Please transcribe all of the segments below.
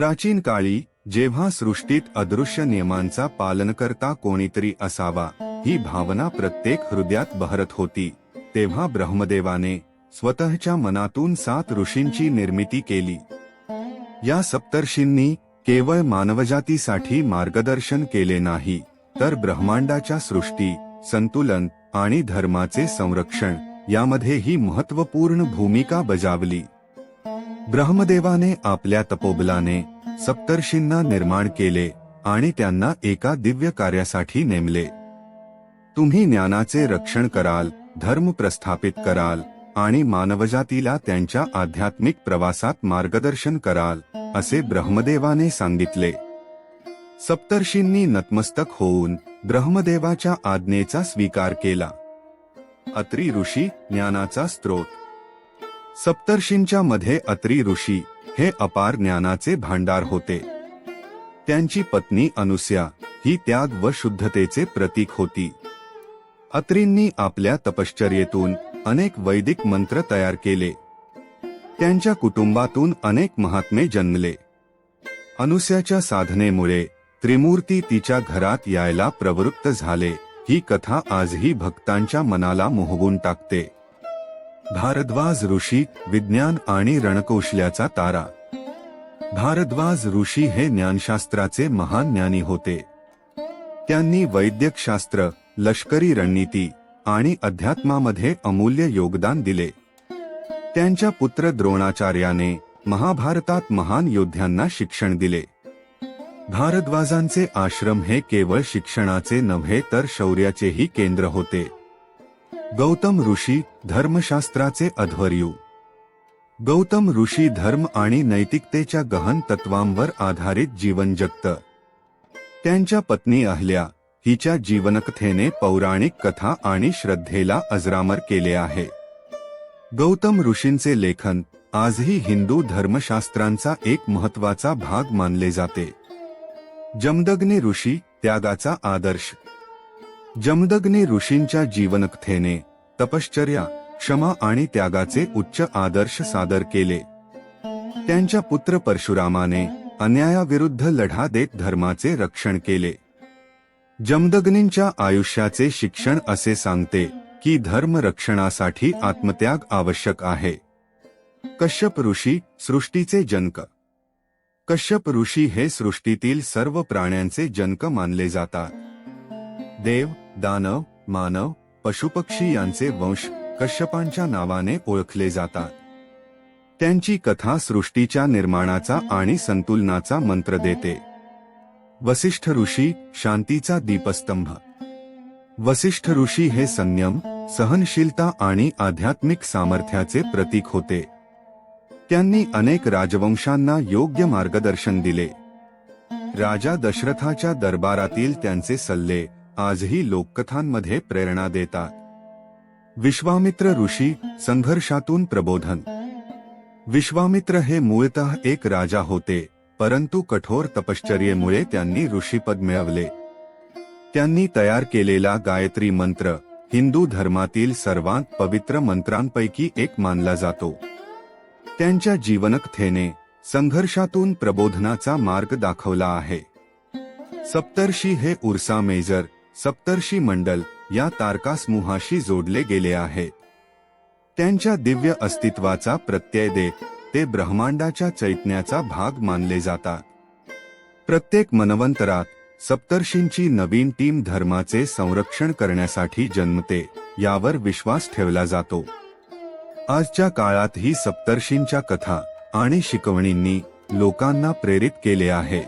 प्राचीन काळी जेव्हा सृष्टीत अदृश्य नियमांचा पालनकर्ता कोणीतरी असावा ही भावना प्रत्येक हृदयात बहरत होती. तेव्हा ब्रह्मदेवाने स्वतःच्या मनातून सात ऋषींची निर्मिती केली. या सप्तर्षींनी केवळ मानवजातीसाठी मार्गदर्शन केले नाही तर ब्रह्मांडाच्या सृष्टी संतुलन आणि धर्माचे संरक्षण यामध्येही महत्त्वपूर्ण भूमिका बजावली. ब्रह्मदेवाने आपल्या तपोबलाने सप्तर्षींना निर्माण केले आणि त्यांना एका दिव्य कार्यासाठी नेमले. तुम्ही ज्ञानाचे रक्षण कराल धर्म प्रस्थापित कराल आणि मानवजातीला त्यांच्या आध्यात्मिक प्रवासात मार्गदर्शन कराल असे ब्रह्मदेवाने सांगितले. सप्तर्षींनी नतमस्तक होऊन ब्रह्मदेवाच्या आज्ञेचा स्वीकार केला. अत्री ऋषी ज्ञानाचा स्रोत सप्तर्षींच्या मध्ये अत्री ऋषी हे अपार ज्ञानाचे भांडार होते. त्यांची पत्नी अनुस्या ही त्याग व शुद्धतेचे प्रतीक होती. अत्रींनी आपल्या तपश्चर्येतून अनेक वैदिक मंत्र तयार केले. त्यांच्या कुटुंबातून अनेक महात्मे जन्मले. अनुस्याच्या साधनेमुळे त्रिमूर्ती तिच्या घरात यायला प्रवृत्त झाले. ही कथा आजही भक्तांच्या मनाला मोहवून टाकते. भारद्वाज ऋषी विज्ञान आणि रणकौशल्याचा तारा. भारद्वाज ऋषी हे ज्ञानशास्त्राचे महान ज्ञानी होते. त्यांनी वैद्यकशास्त्र लष्करी रणनीती आणि अध्यात्मामध्ये अमूल्य योगदान दिले. त्यांच्या पुत्र द्रोणाचार्याने महाभारतात महान योद्ध्यांना शिक्षण दिले. भारद्वाजांचे आश्रम हे केवळ शिक्षणाचे नव्हे तर शौर्याचेही केंद्र होते. गौतम ऋषी धर्मशास्त्राचे अध्वर्यू. गौतम ऋषी धर्म आणि नैतिकतेच्या गहन तत्वांवर आधारित जीवन जगत त्यांच्या पत्नी अहल्या हिच्या जीवनकथेने पौराणिक कथा आणि श्रद्धेला अजरामर केले आहे. गौतम ऋषींचे लेखन आजही हिंदू धर्मशास्त्रांचा एक महत्त्वाचा भाग मानले जाते. जमदग्ने ऋषी त्यागाचा आदर्श जमदग्नी ऋषींच्या जीवनकथेने तपश्चर्या क्षमा आणि त्यागाचे उच्च आदर्श सादर केले. त्यांच्या पुत्र परशुरामाने अन्यायाविरुद्ध लढा देत धर्माचे रक्षण केले. जमदग्नींच्या आयुष्याचे शिक्षण असे सांगते की धर्म रक्षणासाठी आत्मत्याग आवश्यक आहे. कश्यप ऋषी सृष्टीचे जनक. कश्यप ऋषी हे सृष्टीतील सर्व प्राण्यांचे जनक मानले जातात. देव दानव मानव पशुपक्षी यांचे वंश कश्यपांच्या नावाने ओळखले जातात. त्यांची कथा सृष्टीच्या निर्माणाचा आणि संतुलनाचा मंत्र देते. वसिष्ठ ऋषी शांतीचा दीपस्तंभ. वसिष्ठ ऋषी हे संयम सहनशीलता आणि आध्यात्मिक सामर्थ्याचे प्रतीक होते. त्यांनी अनेक राजवंशांना योग्य मार्गदर्शन दिले. राजा दशरथाच्या दरबारातील त्यांचे सल्ले आजही लोककथांमध्ये प्रेरणा देतात. विश्वामित्र ऋषी संघर्षातून प्रबोधन. विश्वामित्र हे मूळतः एक राजा होते परंतु कठोर तपश्चर्येमुळे त्यांनी ऋषीपद मिळवले. त्यांनी तयार केलेला गायत्री मंत्र हिंदू धर्मातील सर्वात पवित्र मंत्रांपैकी एक मानला जातो. त्यांच्या जीवनकथेने संघर्षातून प्रबोधनाचा मार्ग दाखवला आहे. सप्तर्षी हे उर्सा मेजर सप्तर्षी मंडल या तारकासमूहाशी जोडले गेले आहेत त्यांच्या दिव्य अस्तित्वाचा प्रत्यय देत ते ब्रह्मांडाच्या चैतन्याचा भाग मानले जातात. प्रत्येक मनवंतरात सप्तर्षींची नवीन टीम धर्माचे संरक्षण करण्यासाठी जन्मते यावर विश्वास ठेवला जातो. आजच्या काळात ही सप्तर्षींच्या कथा आणि शिकवणींनी लोकांना प्रेरित केले आहे.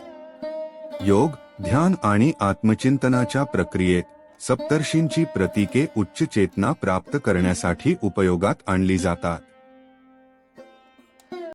योग ध्यान आणि आत्मचिंतनाच्या प्रक्रियेत सप्तर्षींची प्रतीके उच्च चेतना प्राप्त करण्यासाठी उपयोगात आणली जातात.